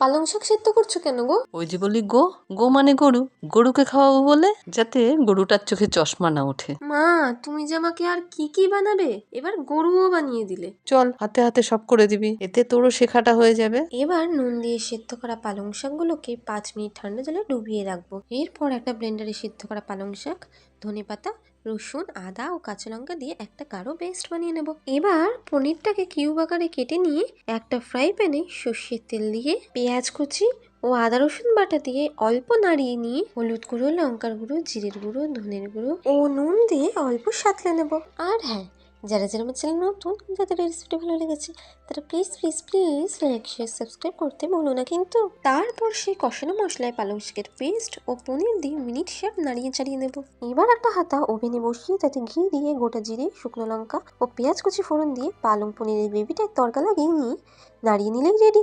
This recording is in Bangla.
পালং শাক সেদ্ধ করছ কেন গো? ওই যে বলি গো গো মানে গরু। গরুকে খাওয়াবো বলে যাতে গরুটার চোখে চশমা না ওঠে। মা তুমি যে আমাকে আর কি কি বানাবে? এবার গরুও বানিয়ে দিলে। চল হাতে হাতে সব করে দিবি। এতে তোরও শেখাটা হয়ে যাবে। এবার নুন দিয়ে সেদ্ধ করা পালং শাকগুলোকে পাঁচ মিনিট ঠান্ডা জলে ডুবিয়ে রাখব। এরপর একটা ব্লেন্ডারে সিদ্ধ করা পালং শাক ধনে পাতা রসুন, আদা ও কাঁচা লঙ্কা দিয়ে একটা কারও পেস্ট বানিয়ে নেব। এবার পনিরটাকে কিউব আকারে কেটে নিয়ে একটা ফ্রাই প্যানে সর্ষের তেল দিয়ে, পেঁয়াজ কুচি ও আদা রসুন বাটা দিয়ে অল্প নাড়িয়ে নিয়ে হলুদ গুঁড়ো, লঙ্কার গুঁড়ো, জিরের গুঁড়ো, ধনের গুঁড়ো ও নুন দিয়ে অল্প সাঁতলে নেব। আর হ্যাঁ যারা যারা আমার চ্যানেল নতুন যাদের রেসিপিটি ভালো লেগেছে, তারা please please please like share subscribe করতে ভুলো না কিন্তু। তারপর সেই কষানো মশলায় পালং শাকের পেস্ট ও পনির দিয়ে মিনিট শেপ নাড়িয়ে চাড়িয়ে নেব। এবার একটা হাতা ওভেনে বসিয়ে তাতে ঘি দিয়ে গোটা জিরে, শুকনো লঙ্কা ও পেঁয়াজ কুচি ফোড়ন দিয়ে পালং পনিরের গ্রেভিটায় তরকা লাগিয়ে নিয়ে নাড়িয়ে নিলেই রেডি